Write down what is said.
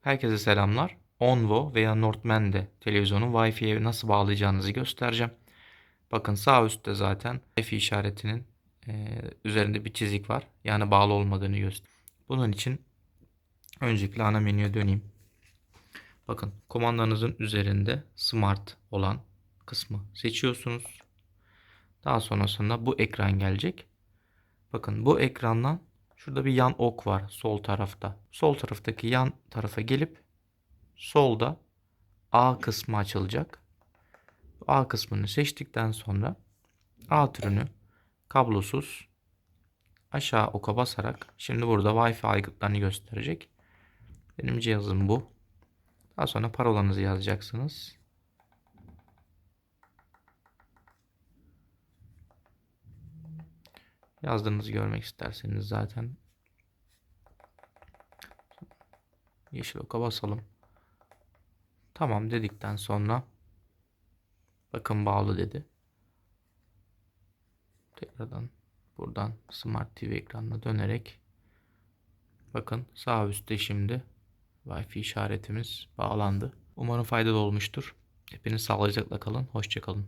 Herkese selamlar. Onvo veya Northman'de televizyonu Wi-Fi'ye nasıl bağlayacağınızı göstereceğim. Bakın sağ üstte zaten Wi-Fi işaretinin e, üzerinde bir çizik var. Yani bağlı olmadığını gösteriyor. Bunun için öncelikle ana menüye döneyim. Bakın kumandanızın üzerinde Smart olan kısmı seçiyorsunuz. Daha sonrasında bu ekran gelecek. Bakın bu ekrandan şurada bir yan ok var sol tarafta. Sol taraftaki yan tarafa gelip solda A kısmı açılacak. A kısmını seçtikten sonra A türünü kablosuz aşağı oka basarak şimdi burada Wi-Fi aygıtlarını gösterecek. Benim cihazım bu. Daha sonra parolanızı yazacaksınız. Yazdığınızı görmek isterseniz zaten yeşil oka basalım. Tamam dedikten sonra bakın bağlı dedi. Tekrardan buradan Smart TV ekranına dönerek bakın sağ üstte şimdi Wi-Fi işaretimiz bağlandı. Umarım faydalı olmuştur. Hepiniz sağlıcakla kalın. Hoşçakalın.